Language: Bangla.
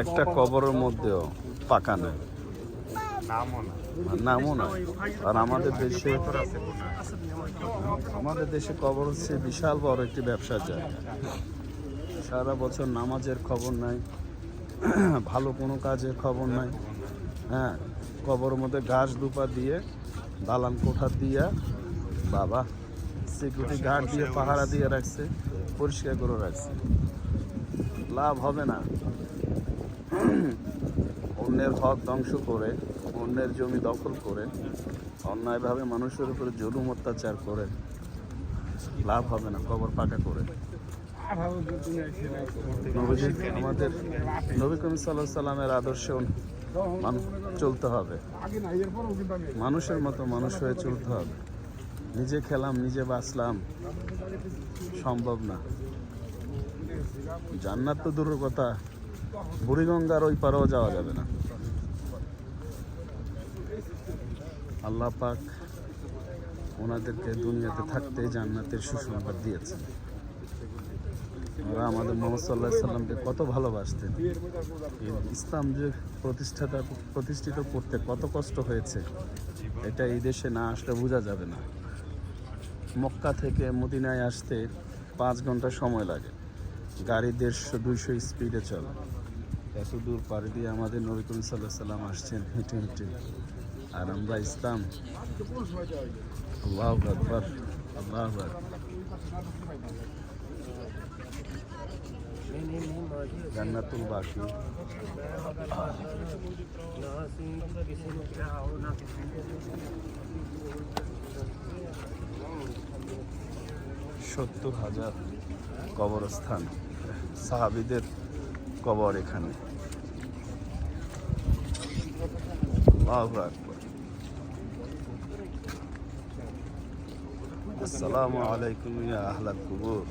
একটা কবরের মধ্যেও পাকা নেই। নামও না। আর আমাদের দেশে আমাদের দেশে কবর হচ্ছে বিশাল বড় একটি ব্যবসার জায়গা সারা বছর নামাজের খবর নাই ভালো কোনো কাজের খবর নাই। হ্যাঁ কবরের মধ্যে ঘাস দুপা দিয়ে দালান কোঠা দিয়া বাবা। সিকিউরিটি গার্ড দিয়ে পাহারা দিয়ে রাখছে পরিষ্কার করে রাখছে। লাভ হবে না। অন্যের হক ধ্বংস করে অন্যের জমি দখল করে অন্যায়ভাবে মানুষের উপরে জুলুম অত্যাচার করে লাভ হবে না কবর পাকা করে। নবীজি আমাদের নবী করিম সাল্লাহ সাল্লামের আদর্শে চলতে হবে। মানুষের মতো মানুষ হয়ে চলতে হবে। নিজে খেলাম, নিজে বাঁচলাম, সম্ভব না। জান্নাত তো দূরের কথা, বুড়িগঙ্গার ওই পারেও যাওয়া যাবে না। আল্লাহ পাক ওনাদেরকে দুনিয়াতে থাকতে জান্নাতের সুসংবাদ দিয়েছেন। ওরা আমাদের মোহাম্মদ সাল্লাহ সাল্লামকে কত ভালোবাসতেন। ইসলাম যে প্রতিষ্ঠাতা প্রতিষ্ঠিত করতে কত কষ্ট হয়েছে, এটা এই দেশে না আসলে বোঝা যাবে না। মক্কা থেকে মদিনায় আসতে পাঁচ ঘণ্টা সময় লাগে। গাড়ি দেড়শো, দুইশো স্পিডে চলে। এত দূর পাড়ি দিয়ে আমাদের নবী করিম সাল্লাহ সাল্লাম আসছেন হেঁটে হেঁটে। আর আমরা ইসলাম। আল্লাহ আকবর, আল্লাহ জান্নাতুল বাকি। সত্তর হাজার কবরস্থান সাহাবিদের কবর এখানে। আসসালামু আলাইকুম ইয়া কুবুর